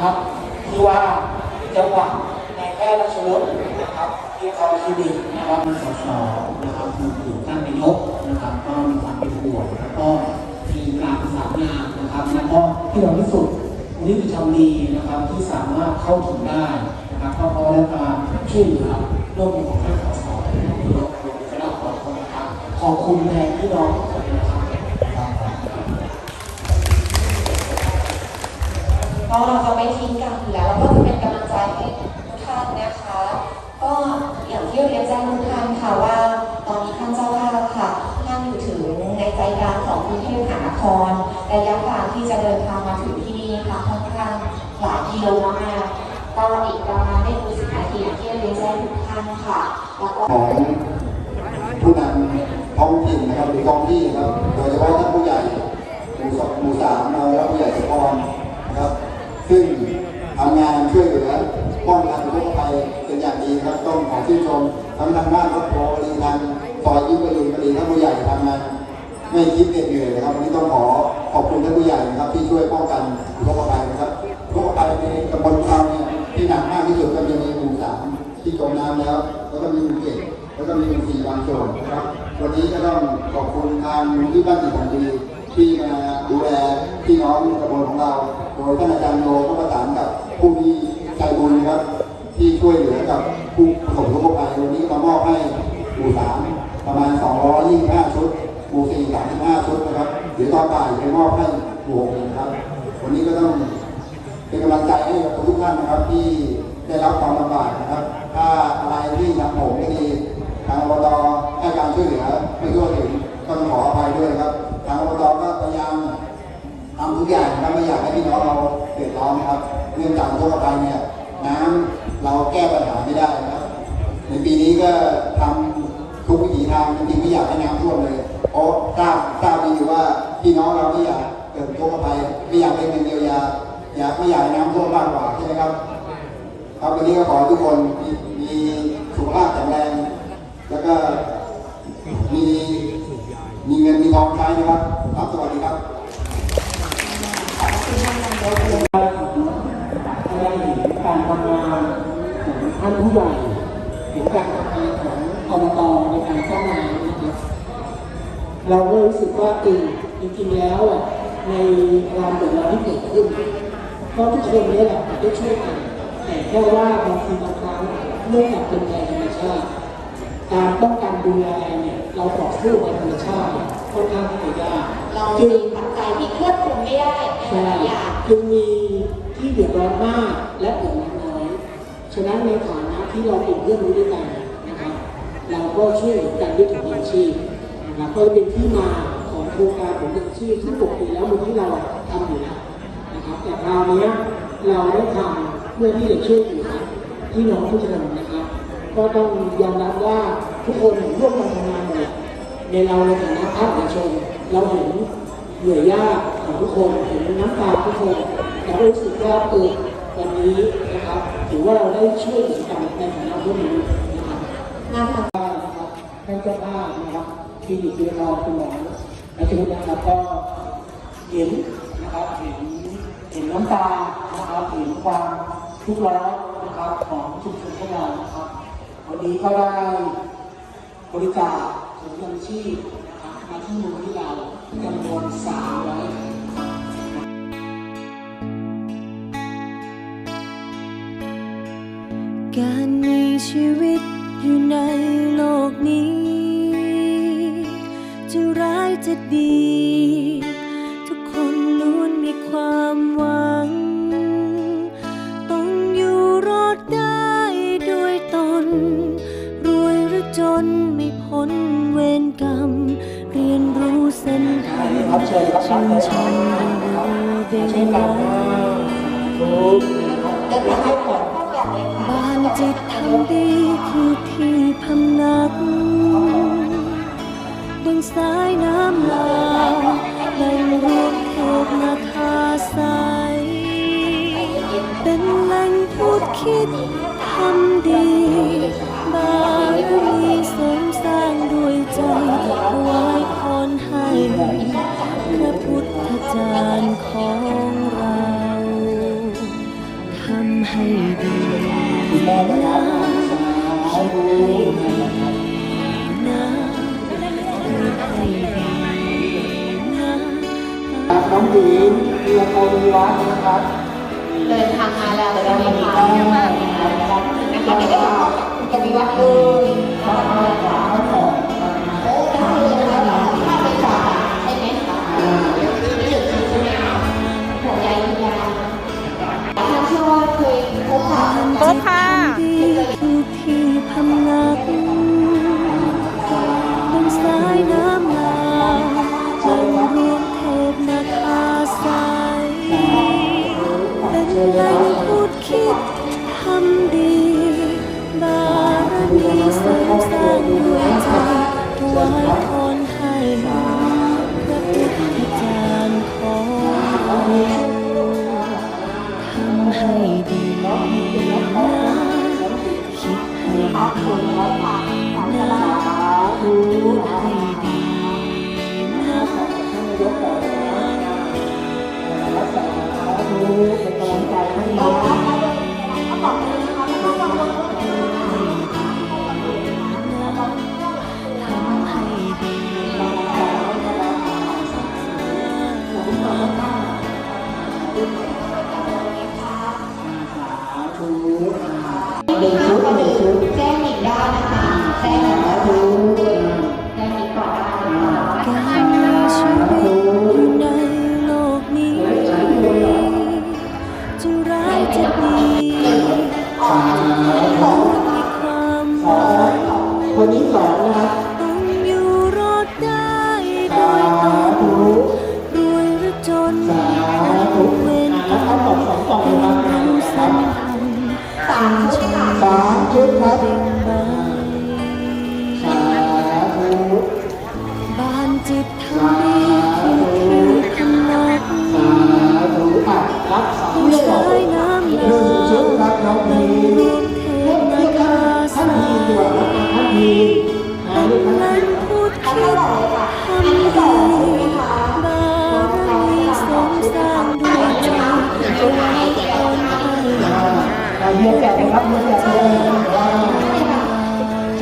นะครับ ที่ว่าจังหวัดในแพร่ราชรสนะครับที่เขาคิดินะครับมีสสนะครับมีอยู่ท่านนายกนะครับ ก็มีความเป็นห่วงแล้วก็มีการประสานงานนะครับแล้วก็ที่เราที่สุดนี่คือทำดีนะครับที่สามารถเข้าถึงได้นะครับก็เพราะได้การช่วยเหลือร่วมมือของท่านสสนะครับที่เราคณะขอบคุณนะครับขอบคุณแทนพี่น้องทุกคนนะครับ ก็เราจะไม่ทิ้งกันอยู่แล้วเราก็จะเป็นกำลังใจให้ทุกท่านนะคะ ก็อย่างที่เรียนแจ้งทุกท่านค่ะว่า ตอนนี้ท่านเจ้าภาพค่ะท่านอยู่ถึงในใจกลางของกรุงเทพมหานครระยะทางที่จะเดินทางมาถึงที่นี่ค่ะค่อนข้างหลายกิโลมากก็อีกประมาณไม่ถึงสิบนาทีอย่างที่เรียนแจ้งทุกท่านค่ะแล้วก็ของผู้นำท้องถิ่นนะครับหรือท้องที่นะครับโดยเฉพาะท่านผู้ใหญ่หมู่สองหมู่สามเราและผู้ใหญ่สปอน ซึ่งทำงานช่วยเหลือป้องกันอุกภัยเป็นอย่างดีครับต้องขอชื่นชมทั้งทางด้านรถโพลีทางซอยยิ้มกระลุนกระลีท่านผู้ใหญ่ทำงานไม่คิดเหน็ดเหนื่อยนะครับวันนี้ต้องขอขอบคุณท่านผู้ใหญ่นะครับ ที่ช่วยป้องกันอุกภัยนะครับอุกภัยในตำบลเราเนี่ยที่หนักมากที่สุดก็จะมีหมู่สามที่จมน้ำแล้ว แล้วก็มีหมู่เจ็ดแล้วก็มีหมู่สี่บางส่วนนะครับ วันนี้ก็ต้องขอบคุณทางที่บ้านสีของดี ที่มาดูแลพี่น้องตำบลของเรา โดยท่านอาจารย์โยก็ประสานกับผู้ที่ใจบุญนะครับ ที่ช่วยเหลือกับผู้ประสบอุทกภัยวันนี้มามอบให้หมู่สามประมาณ 225 ชุดหมู่สี่35 ชุดนะครับเดี๋ยวตอนบ่ายจะมอบให้หมู่หกนะครับ วันนี้ก็ต้องเป็นกำลังใจให้กับทุกท่านนะครับที่ได้รับความลำบากนะครับ ถ้าอะไรที่ทางผมไม่ดีทางอบตให้การช่วยเหลือไม่ทั่วถึงก็ต้องขออภัยด้วยครับางอบตก็พยายามทำทุกอย่างนะครับไม่อยากให้พี่น้องเราเดือดร้อนนะครับเนื่องจากทั่วไปเนี่ยน้ำเราแก้ปัญหาไม่ได้นะครับในปีนี้ก็ทำทุกวิถีทางจริงๆไม่อยากให้น้ำท่วมเลยเพราะทราบทราบดีอยู่ว่าพี่น้องเราไม่อยากเกิดอุทกภัยไม่อยากเป็นเงินเยียวยาอยากไม่อยากน้ำท่วมมากกว่าใช่ไหมครับครับวันนี้ก็ขอทุกคนมีสุขภาพแข็งแรง แล้วก็ มีเงินมีทองใช้นะครับ ครับ สวัสดีครับได้เห็นการทำงานของท่านผู้ใหญ่เห็นการทำงานของอบตในการสร้างงานนะครับเราก็รู้สึกว่าเออจริงๆแล้วอะในความเดือดร้อนที่เกิดขึ้นก็ทุกคนเนี่ยแหละได้ช่วยกันแต่แค่ว่าบางทีบางครั้งเนื่องจากเป็นภัยธรรมชาติ การป้องกันดูแลเนี่ยเราต่อสู้กับธรรมชาติค่อนข้างที่จะยากเราจึมีงปัจจัยที่ควบคุมไม่ได้ในหลายๆอย่าง จึงมีที่เดือดร้อนมากและเดือดร้อนน้อยฉะนั้นในฐานะที่เราเป็นเพื่อนรู้ด้วยกันนะครับเราก็ช่วยเหลือกันด้วยถุงยางชีพนะครับก็เป็นที่มาของโครงการถุงยางชีพซึ่งปกติแล้วมูลที่เราทำอยู่แล้วนะครับแต่คราวนี้เราได้ทำเพื่อที่จะช่วยเหลือพี่น้องทุกคนนะครับ ก็ต้องยอมรับว่าทุกคนร่วมกันทำงานหมดแหละในเราในฐานะภาคเอกชนเราเห็นเหนื่อยยากของทุกคนเห็นน้ำตาทุกคนแต่รู้สึกว่าเออวันนี้นะครับถือว่าเราได้ช่วยเหลือกันในฐานะผู้นำนะครับงานทางว่านะครับท่านเจ้าภาพนะครับที่อยู่ที่เราคุณหมอและชุดนะครับก็เห็นนะครับเห็นเห็นน้ำตานะครับเห็นความทุกข์ร้อนนะครับของชุมชนของเรานะครับ วันนี้ก็ได้บริจาคถุงยังชีพนะครับมาที่มูลที่เราจำนวนสามร้อยการมีชีวิตอยู่ในโลกนี้ จะร้ายจะดี คิดทำดีบารมีเสริมสร้างด้วยใจถวายพรให้พระพุทธจารย์ของเราทำให้ดีนะคิดให้ดีนะพูดให้ดีนะน้องหญิงเรียนโอริวัฒนะครับ เดินทางมาแล้วเลยนะคะนะคะเดี๋ยวจะขอคุณกวิวัฒน์ ล่งพูดคิดทำดี บารมีเสริมสร้างด้วยใจถวายพรให้พระพุทธจารย์ของเราทำให้ดีนะคิดให้ดี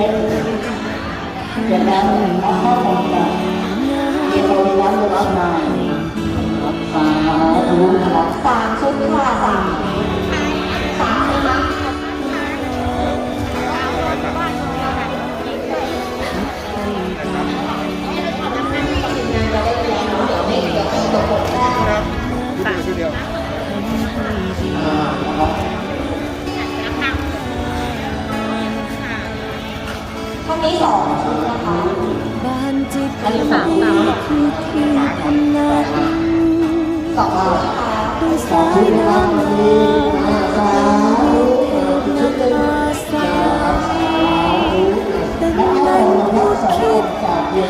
เช็คเรียนแล้วเอาข้อมูลจากเรียนรงเรียนวัดนะครับนายสาธุครับสามชุดค่ะสาม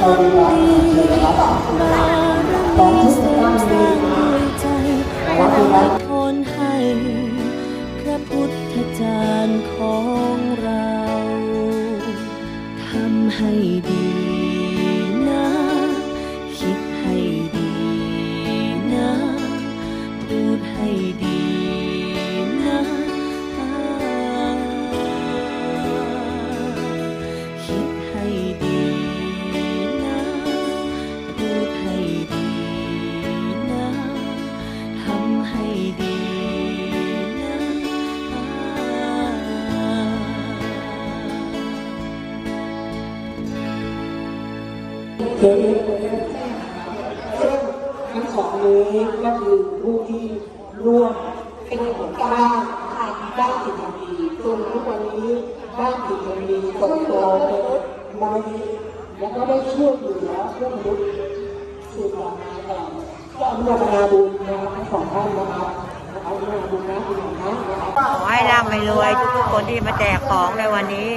จากเรียนโรงเรียนวัดนะครับบารมีเสริมสร้าด้วยใจถวายพรใเดี๋ยวนี้ซึ่งทั้งสองนี้ก็คือผู้ที่ร่วมเป็นของกล้าด้านจิตวิทยาส่วนทุกวันนี้ด้านจิตวิทยาส่งตัวเป็นมูลนิธิแล้วก็ได้ช่วยเหลือเพื่อนมนุษย์สืบต่อมาแต่ก็อนุโมทนาบุญนะครับทั้งสองท่านนะครับ อนุโมทนาบุญนะคุณหมอนะนะครับขอให้ร่ำให้รวยทุกๆคนที่มาแจกของในวันนี้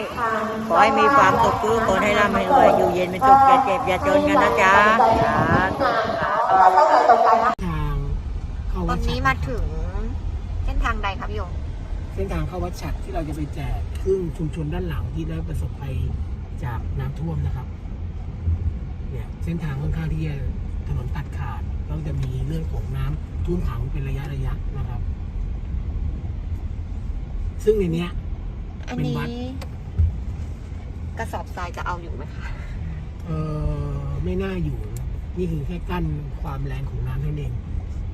ขอให้มีความสุขทุกคนให้ร่ำให้รวยอยู่เย็นเป็นสุขอย่าเจ็บอย่าจนกันนะจ๊ะสาธุเข้าใจตรงกันนะตอนนี้มาถึงเส้นทางใดครับโยมเส้นทางเข้าวัดฉัดที่เราจะไปแจกครึ่งชุมชนด้านหลังที่ได้ประสบภัยจากน้ำท่วมนะครับ เนี่ยเส้นทางค่อนข้างที่จะ ถนนตัดขาดก็จะมีเรื่องของน้ำท่วมขังเป็นระยะระยะนะครับ ซึ่งในเนี้ยอันเป็นนี้วัดกระสอบทรายจะเอาอยู่ไหมคะเออไม่น่าอยู่นะนี่คือแค่กั้นความแรงของน้ำเท่านั้นเอง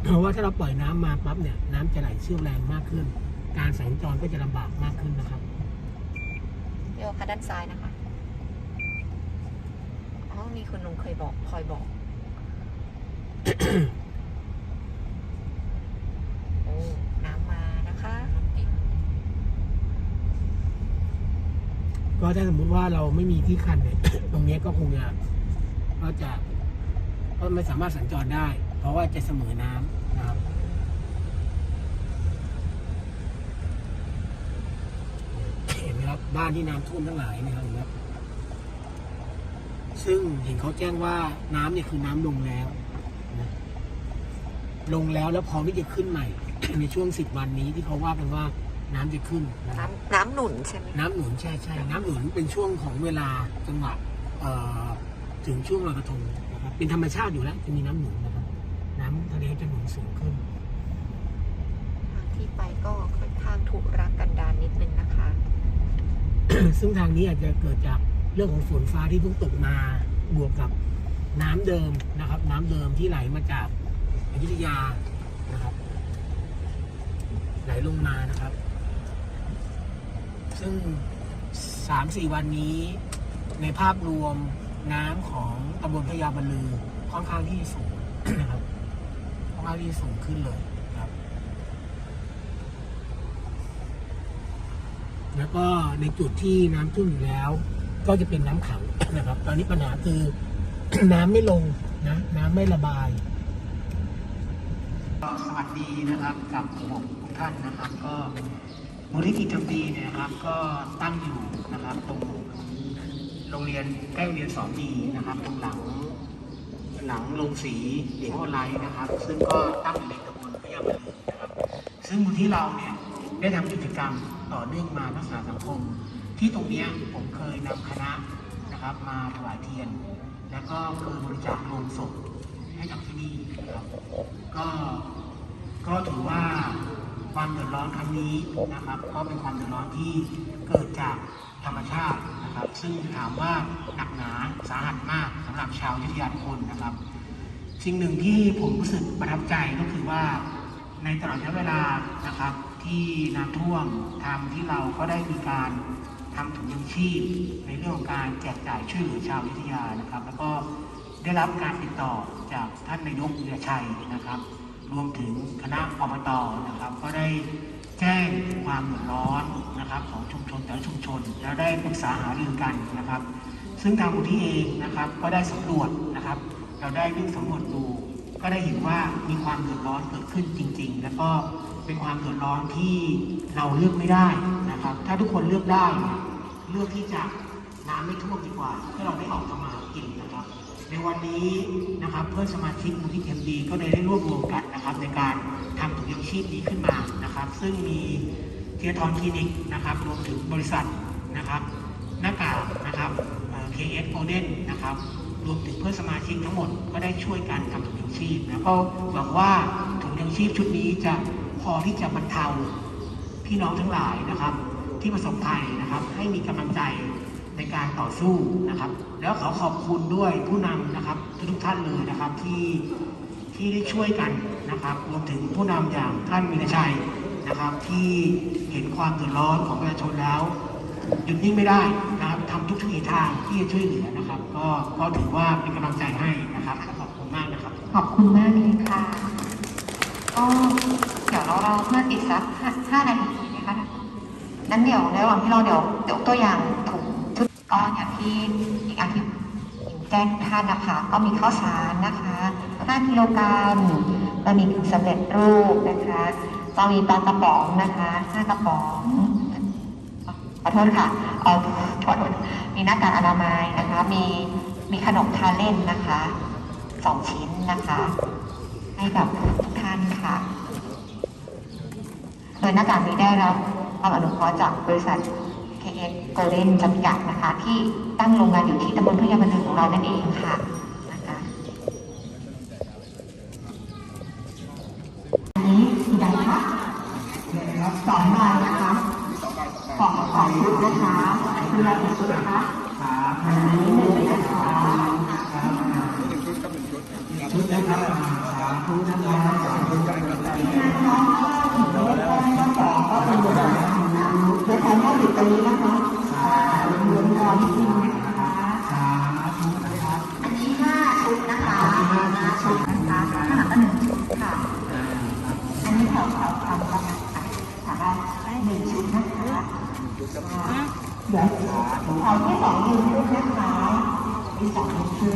เพราะว่าถ้าเราปล่อยน้ำมาปั๊บเนี่ย น้ำจะไหลเชี่ยวแรงมากขึ้น การสัญจรก็จะลำบากมากขึ้นนะครับเดี๋ยวค่ะด้านซ้ายนะคะ อ๋อ มีคุณลุงเคยบอก คอยบอก โอ้น้ำมานะคะก็ถ้าสมมุติว่าเราไม่มีที่คันเนี่ย ตรงเนี้ยก็คงจะก็จะก็ไม่สามารถสัญจรได้ เพราะว่าจะเสมอน้ำนะครับ เห็นไหมครับบ้านที่น้ำท่วมทั้งหลายนะครับเห็นไหมครับซึ่งเห็นเขาแจ้งว่าน้ำเนี่ยคือน้ำลงแล้ว ลงแล้วแล้วพร้อมที่จะขึ้นใหม่ ในช่วงสิบวันนี้ที่เขาว่ากันว่าน้ำจะขึ้นนะครับ น้ำน้ำหนุนใช่ไหมน้ำหนุนใช่ใช่น้ำหนุนเป็นช่วงของเวลาจังหวะเอ่อถึงช่วงลอยกระทงนะครับเป็นธรรมชาติอยู่แล้วจะมีน้ำหนุนนะครับ น้ำทะเลจะหนุนสูงขึ้น ทางที่ไปก็ค่อนข้างถูกรักกันดารนิดนึงนะคะ ซึ่งทางนี้อาจจะเกิดจากเรื่องของฝนฟ้าที่เพิ่งตกมาบวกกับน้ำเดิมนะครับ น้ำเดิมที่ไหลมาจาก อยุธยานะครับ ไหลลงมานะครับ ซึ่งสามสี่วันนี้ในภาพรวมน้ำของตำบลพญาบรรลือค่อนข้างที่สูงนะครับค่อนข้างที่สูงขึ้นเลยครับ แล้วก็ในจุดที่น้ำท่วมอยู่แล้ว ก็จะเป็นน้ำขังนะครับ ตอนนี้ปัญหาคือ น้ำไม่ลงนะ น้ำไม่ระบาย สวัสดีนะครับกับผมทุกท่านนะครับ ก็มูลนิธิจำปีเนี่ยครับ ก็ตั้งอยู่นะครับตรงโรงเรียนใกล้โรงเรียนสอนดีนะครับ ตรงหลัง หลังโรงสีเด็กออนไลน์นะครับ ซึ่งก็ตั้งอยู่ในตำบลพยาบาลนะครับ ซึ่งมูลที่เราเนี่ยได้ทำกิจกรรมต่อเนื่องมารักษาสังคม ที่ตรงเนี้ยผมเคยนำคณะนะครับ มาถวายเทียน แล้วก็เคยบริจาคโลงศพให้กับที่นี่นะครับก็ ก็ถือว่าความเดือดร้อนครั้งนี้นะครับก็เป็นความเดือดร้อนที่เกิดจากธรรมชาตินะครับ ซึ่งถามว่าหนักหนาสาหัสมากสำหรับชาวยุทธยาทุกคนนะครับ สิ่งหนึ่งที่ผมรู้สึกประทับใจก็คือว่าในตลอดระยะเวลานะครับ ที่น้ำท่วมทางที่เราก็ได้มีการทำถุงยังชีพในเรื่องของการแจกจ่ายช่วยเหลือชาวยุธยานะครับ แล้วก็ได้รับการติดต่อจากท่านนายกเรือชัยนะครับ รวมถึงคณะอบตนะครับ ก็ได้แจ้งความเดือดร้อนนะครับ ของชุมชนแต่ละชุมชน แล้วได้ปรึกษาหารือกันนะครับ ซึ่งทางมูลที่เองนะครับก็ได้สำรวจนะครับ เราได้วิ่งสำรวจดูก็ได้เห็นว่ามีความเดือดร้อนเกิดขึ้นจริง ๆ แล้วก็เป็นความเดือดร้อนที่เราเลือกไม่ได้นะครับ ถ้าทุกคนเลือกได้ เลือกที่จะน้ำไม่ท่วมดีกว่าให้เราได้ออกทำมาหากิน ในวันนี้นะครับเพื่อนสมาชิกมูลที่เทมดีก็ได้ได้รวบรวมกันนะครับ ในการทำถุงยังชีพนี้ขึ้นมานะครับ ซึ่งมีเทียทอนคลินิกนะครับรวมถึงบริษัทนะครับหน้ากากนะครับเอ่อ KS Golden นะครับรวมถึงเพื่อนสมาชิกทั้งหมดก็ได้ช่วยกันทำถุงยังชีพแล้วก็หวังว่าถุงยังชีพชุดนี้จะพอที่จะบรรเทาพี่น้องทั้งหลายนะครับ ที่ประสบภัยนะครับ ให้มีกำลังใจ ในการต่อสู้นะครับ แล้วขอขอบคุณด้วยผู้นำนะครับทุกท่านเลยนะครับที่ที่ได้ช่วยกันนะครับ รวมถึงผู้นำอย่างท่านวินชัยนะครับ ที่เห็นความเดือดร้อนของประชาชนแล้วหยุดนิ่งไม่ได้นะครับทำทุกทุกทางที่จะช่วยเหลือนะครับ ก็ก็ถือว่าเป็นกำลังใจให้นะครับขอบคุณมากนะครับ ขอบคุณมากเลยค่ะก็เดี๋ยวเราเราเพื่อนอีกสักห้านาทีนะคะนั้นเดี๋ยวในระหว่างที่เราเดี๋ยวเดี๋ยกตัวอย่าง ก็อย่างที่อีกอาทิตย์แจ้งท่านนะคะ ก็มีข้าวสารนะคะ 5 กิโลกรัมบะหมี่กึ่งสำเร็จรูปนะคะก็มีปลากระป๋องนะคะ 5 กระป๋อง ขอโทษค่ะเอาขอโทษมีหน้ากากอนามัยนะคะ มีมีขนมทาเล่นนะคะสองชิ้นนะคะ ให้กับทุกท่านค่ะโดยหน้ากากนี้ได้รับความอนุเคราะห์จากบริษัท KS Golden จำกัดนะคะ ที่ตั้งโรงงานอยู่ที่ตำบลพยาบันเทิงของเรานั่นเองค่ะ